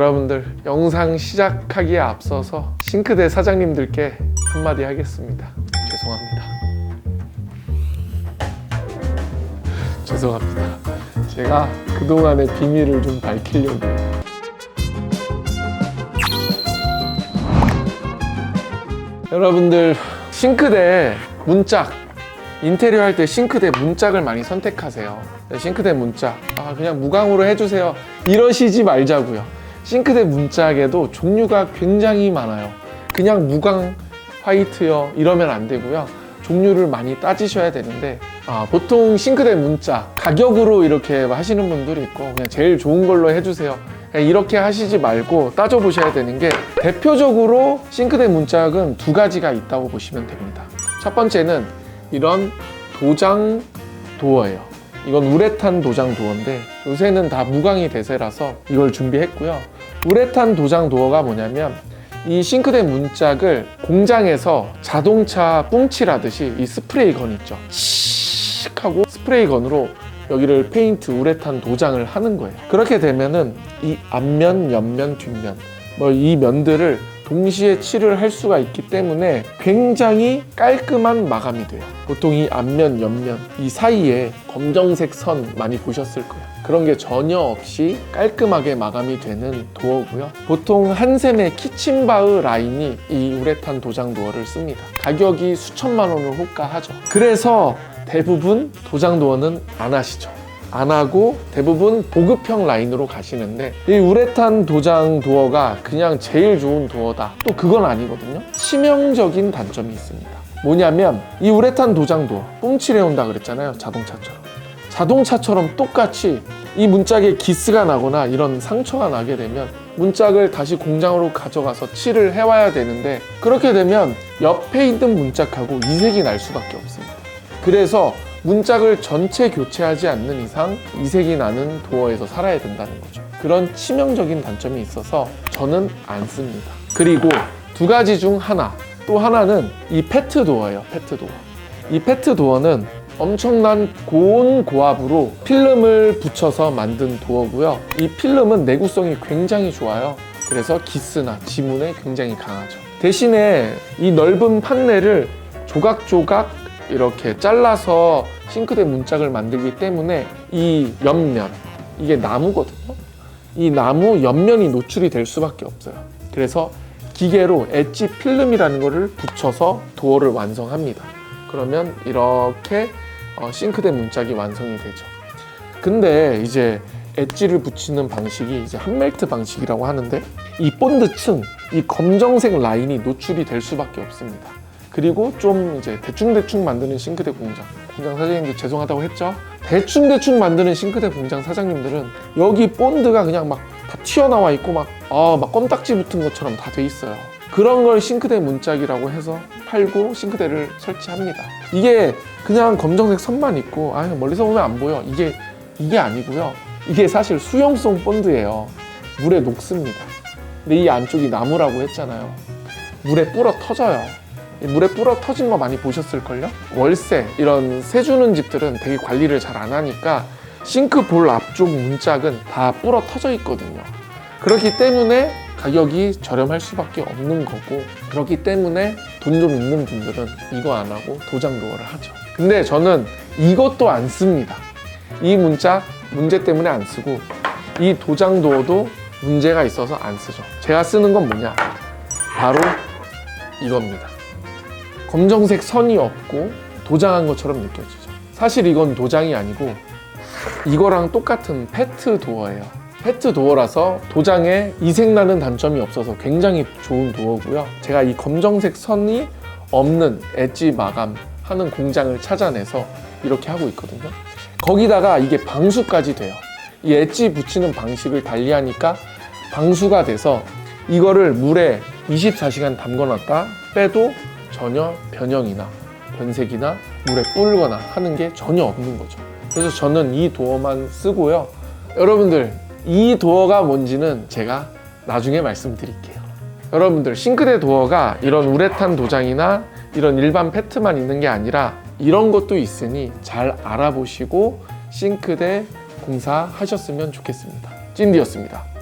여러분들 영상 시작하기에 앞서서 싱크대 사장님들께 한마디 하겠습니다. 죄송합니다. 죄송합니다. 제가 그동안의 비밀을 좀 밝히려고요. 여러분들 싱크대 문짝 인테리어 할 때 싱크대 문짝을 많이 선택하세요. 네, 싱크대 문짝 아 그냥 무광으로 해주세요. 이러시지 말자고요. 싱크대 문짝에도 종류가 굉장히 많아요. 그냥 무광 화이트요 이러면 안 되고요. 종류를 많이 따지셔야 되는데 아, 보통 싱크대 문짝 가격으로 이렇게 하시는 분들이 있고 그냥 제일 좋은 걸로 해주세요. 이렇게 하시지 말고 따져보셔야 되는 게 대표적으로 싱크대 문짝은 두 가지가 있다고 보시면 됩니다. 첫 번째는 이런 도장 도어예요. 이건 우레탄 도장 도어인데 요새는 다 무광이 대세라서 이걸 준비했고요. 우레탄 도장 도어가 뭐냐면 이 싱크대 문짝을 공장에서 자동차 뿜칠하듯이 이 스프레이 건 있죠. 칙 하고 스프레이 건으로 여기를 페인트 우레탄 도장을 하는 거예요. 그렇게 되면은 이 앞면, 옆면, 뒷면 뭐 이 면들을 동시에 칠을 할 수가 있기 때문에 굉장히 깔끔한 마감이 돼요. 보통 이 앞면, 옆면 이 사이에 검정색 선 많이 보셨을 거예요. 그런 게 전혀 없이 깔끔하게 마감이 되는 도어고요. 보통 한샘의 키친바흐 라인이 이 우레탄 도장 도어를 씁니다. 가격이 수천만 원을 호가하죠. 그래서 대부분 도장 도어는 안 하시죠. 안 하고 대부분 보급형 라인으로 가시는데 이 우레탄 도장 도어가 그냥 제일 좋은 도어다. 또 그건 아니거든요. 치명적인 단점이 있습니다. 뭐냐면 이 우레탄 도장 도어 뿜칠해 온다 그랬잖아요. 자동차처럼. 자동차처럼 똑같이 이 문짝에 기스가 나거나 이런 상처가 나게 되면 문짝을 다시 공장으로 가져가서 칠을 해와야 되는데 그렇게 되면 옆에 있는 문짝하고 이색이 날 수밖에 없습니다. 그래서 문짝을 전체 교체하지 않는 이상 이색이 나는 도어에서 살아야 된다는 거죠. 그런 치명적인 단점이 있어서 저는 안 씁니다. 그리고 두 가지 중 하나, 또 하나는 이 페트 도어예요. 페트 도어. 이 페트 도어는 엄청난 고온 고압으로 필름을 붙여서 만든 도어고요. 이 필름은 내구성이 굉장히 좋아요. 그래서 기스나 지문에 굉장히 강하죠. 대신에 이 넓은 판넬을 조각조각 이렇게 잘라서 싱크대 문짝을 만들기 때문에 이 옆면 이게 나무거든요. 이 나무 옆면이 노출이 될 수밖에 없어요. 그래서 기계로 엣지 필름이라는 거를 붙여서 도어를 완성합니다. 그러면 이렇게 어, 싱크대 문짝이 완성이 되죠. 근데 이제 엣지를 붙이는 방식이 이제 한멜트 방식이라고 하는데 이 본드층, 이 검정색 라인이 노출이 될 수밖에 없습니다. 그리고 좀 이제 대충대충 만드는 싱크대 공장 공장 사장님들 죄송하다고 했죠? 대충대충 만드는 싱크대 공장 사장님들은 여기 본드가 그냥 막 다 튀어나와 있고 막, 아, 막 껌딱지 붙은 것처럼 다 돼 있어요. 그런 걸 싱크대 문짝이라고 해서 팔고 싱크대를 설치합니다. 이게 그냥 검정색 선만 있고 아 멀리서 보면 안 보여. 이게 이게 아니고요. 이게 사실 수용성 본드예요. 물에 녹습니다. 근데 이 안쪽이 나무라고 했잖아요. 물에 불어 터져요. 이 물에 불어 터진 거 많이 보셨을걸요? 월세 이런 세 주는 집들은 되게 관리를 잘 안 하니까 싱크 볼 앞쪽 문짝은 다 불어 터져 있거든요. 그렇기 때문에 가격이 저렴할 수밖에 없는 거고 그렇기 때문에 돈 좀 있는 분들은 이거 안 하고 도장 도어를 하죠. 근데 저는 이것도 안 씁니다. 이 문짝 문제 때문에 안 쓰고 이 도장 도어도 문제가 있어서 안 쓰죠. 제가 쓰는 건 뭐냐? 바로 이겁니다. 검정색 선이 없고 도장한 것처럼 느껴지죠. 사실 이건 도장이 아니고 이거랑 똑같은 페트 도어예요. 페트 도어라서 도장에 이색 나는 단점이 없어서 굉장히 좋은 도어고요. 제가 이 검정색 선이 없는 엣지 마감 하는 공장을 찾아내서 이렇게 하고 있거든요. 거기다가 이게 방수까지 돼요. 이 엣지 붙이는 방식을 달리하니까 방수가 돼서 이거를 물에 24시간 담궈놨다 빼도 전혀 변형이나 변색이나 물에 불거나 하는 게 전혀 없는 거죠. 그래서 저는 이 도어만 쓰고요. 여러분들 이 도어가 뭔지는 제가 나중에 말씀드릴게요. 여러분들 싱크대 도어가 이런 우레탄 도장이나 이런 일반 페트만 있는 게 아니라 이런 것도 있으니 잘 알아보시고 싱크대 공사하셨으면 좋겠습니다. 찐디였습니다.